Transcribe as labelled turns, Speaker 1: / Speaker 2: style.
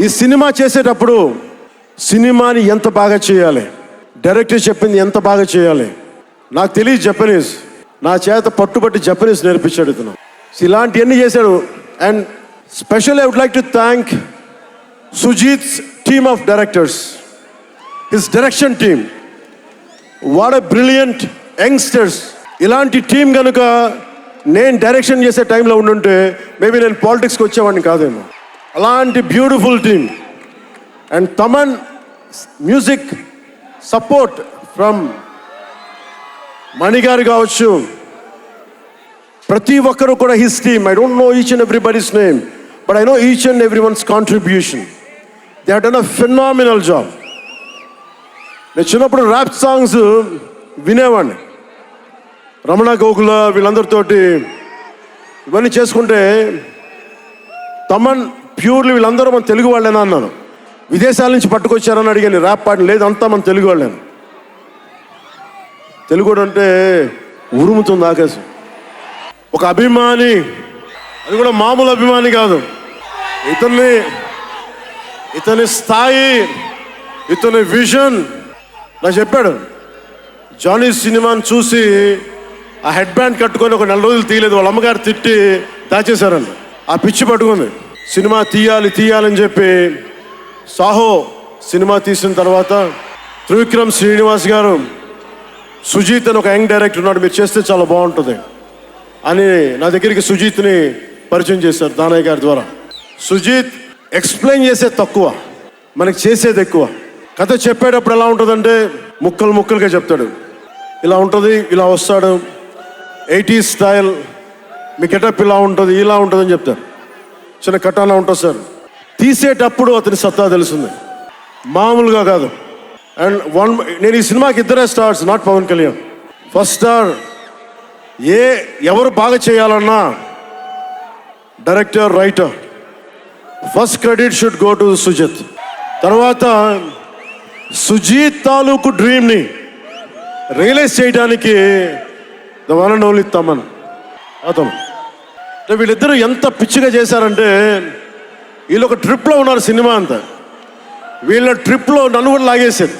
Speaker 1: ఈ సినిమా చేసేటప్పుడు సినిమాని ఎంత బాగా చేయాలి? డైరెక్టర్ చెప్పింది ఎంత బాగా చేయాలి? నాకు తెలియదు జపనీస్. నా చేత పట్టుబట్టి జపనీస్ నేర్పించాడు ఇతను. ఇలాంటివన్నీ చేశాడు. And special I would like to thank Sujeeth team of directors. His direction team. What a brilliant youngsters. ఇలాంటి టీం కనుక నేను డైరెక్షన్ చేసే టైంలో ఉండుంటే మేబీ నేను పాలిటిక్స్కి వచ్చేవాడిని కాదేమో. అలాంటి beautiful team and Thaman music support from మణిగారు కావచ్చు ప్రతి ఒక్కరు కూడా his team I don't know each and everybody's name but I know each and every one's contribution they done a phenomenal job నేను చిన్నప్పుడు ర్యాప్ సాంగ్స్ వినేవాడిని. రమణ గోకుల వీళ్ళందరితోటి ఇవన్నీ చేసుకుంటే తమన్ ప్యూర్లు వీళ్ళందరూ మన తెలుగు వాళ్ళేనా అన్నాను. విదేశాల నుంచి పట్టుకొచ్చారని అడిగాను ర్యాప్ పాటలు లేదు అంతా మన తెలుగు వాళ్ళేను? తెలుగుడు అంటే ఉరుముతుంది ఆకాశం. ఒక అభిమాని అది కూడా మామూలు అభిమాని కాదు. ఇతన్ని ఇతని స్థాయి ఇతని విజన్ నాకు చెప్పాడు జానీ సినిమాని చూసి ఆ హెడ్ బ్యాండ్ కట్టుకొని ఒక నెల రోజులు తీయలేదు వాళ్ళ అమ్మగారు తిట్టి దాచేశారండి ఆ పిచ్చి పట్టుకుంది. సినిమా తీయాలి తీయాలని చెప్పి సాహో సినిమా తీసిన తర్వాత త్రివిక్రమ్ శ్రీనివాస్ గారు సుజీత్ అని ఒక యంగ్ డైరెక్టర్ ఉన్నాడు మీరు చేస్తే చాలా బాగుంటుంది అని నా దగ్గరికి సుజీత్ని పరిచయం చేశారు దానయ్య గారి ద్వారా. సుజీత్ ఎక్స్ప్లెయిన్ చేసేది తక్కువ మనకి చేసేది ఎక్కువ. కథ చెప్పేటప్పుడు ఎలా ఉంటుందంటే ముక్కలు ముక్కలుగా చెప్తాడు. ఇలా ఉంటుంది ఇలా వస్తాడు. ఎయిటీ స్టైల్ మీ గెటప్ ఇలా ఉంటుంది ఇలా ఉంటుందని చెప్తారు. చిన్న కటానా ఉంటుంది సార్. తీసేటప్పుడు అతని సత్తా తెలుస్తుంది. మామూలుగా కాదు. అండ్ వన్ నేను ఈ సినిమాకి ఇద్దరే stars not Pawan Kalyan. First star ఏ ఎవరు బాగా చేయాలన్నా director writer first credit should go to Sujith తర్వాత సుజీత్ తాలూకు డ్రీమ్ని రియలైజ్ చేయడానికి the one and only Thaman. అతను. వీళ్ళిద్దరూ ఎంత పిచ్చిగా చేశారంటే వీళ్ళు ఒక ట్రిప్లో ఉన్నారు సినిమా అంతా. వీళ్ళ ట్రిప్లో నన్ను కూడా లాగేసేది